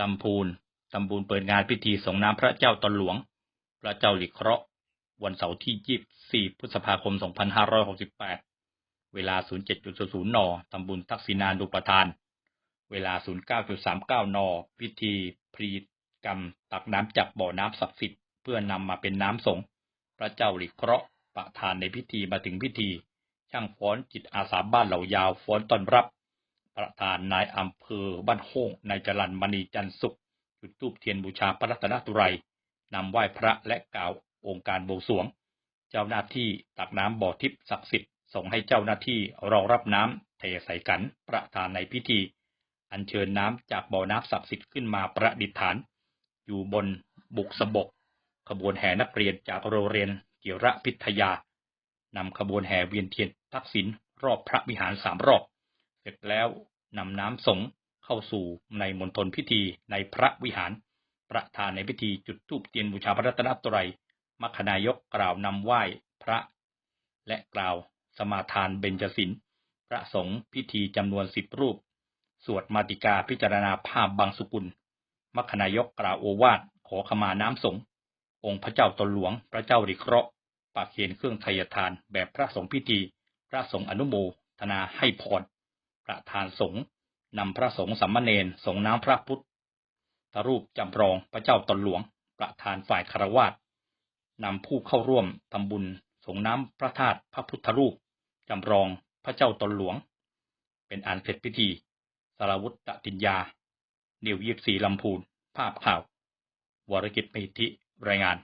ลำพูนตำบลเปิดงานพิธีส่งน้ำพระเจ้าตนหลวง พระเจ้าหลิเคราะห์ วันเสาร์ที่ 24 พฤษภาคม 2568 เวลา 07.00นตำบลทักษินานุปทาน เวลา 09.39 น พิธีพรีกรรมตักน้ำจากบ่อน้ำศักดิ์สิทธิ์เพื่อนำมาเป็นน้ำสงพระเจ้าหลิเคราะห์ประธานในพิธีมาถึงพิธี ช่างฟ้อนจิตอาสาบ้านเหล่ายาวฟ้อนต้อนรับ ประธานนายอำเภอบ้านโฮ่งนายจรันมณีจันทร์สุขจุดธูปเทียนบูชาพระรัตนตรัยนำไหว้พระและกล่าวองค์การบวงสวง เจ้าหน้าที่ตักน้ำบ่อทิพย์ศักดิ์สิทธิ์ส่งให้เจ้าหน้าที่รองรับน้ำเทใส่ขันประธานในพิธี อัญเชิญน้ำจากบ่อน้ำศักดิ์สิทธิ์ขึ้นมาประดิษฐาน อยู่บนบุกสบก ขบวนแห่นักเรียนจากโรงเรียนเกียระพิทยานำขบวนแห่เวียนเทียนทักษิณรอบพระวิหารสามรอบ เสร็จแล้ว นำน้ำสงเข้าสู่ในมณฑลพิธีในพระวิหาร ประธานในพิธีจุดธูปเทียนบูชาพระรัตนตรัยมัคคณายกกล่าวนำไหว้พระ และกล่าวสมาทานเบญจศีลพระสงฆ์พิธีจำนวนสิบรูป สวดมาติกาพิจารณาภาพบางสุกุล มัคคณายกกล่าวโอวาทขอขมาน้ำสงองค์พระเจ้าตนหลวง พระเจ้าริเคราะห์ปากเขียนเครื่องไทยทานแบบพระสงฆ์พิธี พระสงฆ์อนุโมทนาให้พร ประธานสงฆ์นำพระสงฆ์สัมมาเนนสงน้ำพระพุทธรูปจำลองพระเจ้าตนหลวง ประธานฝ่ายคารวาสนำผู้เข้าร่วมทำบุญสงน้ำพระธาตุพระพุทธรูปจำลองพระเจ้าตนหลวง เป็นอันเสร็จพิธีสารวุฒิติญญาเนิวยีบสีลำพูน ภาพข่าว วรกิจเมธิรายงาน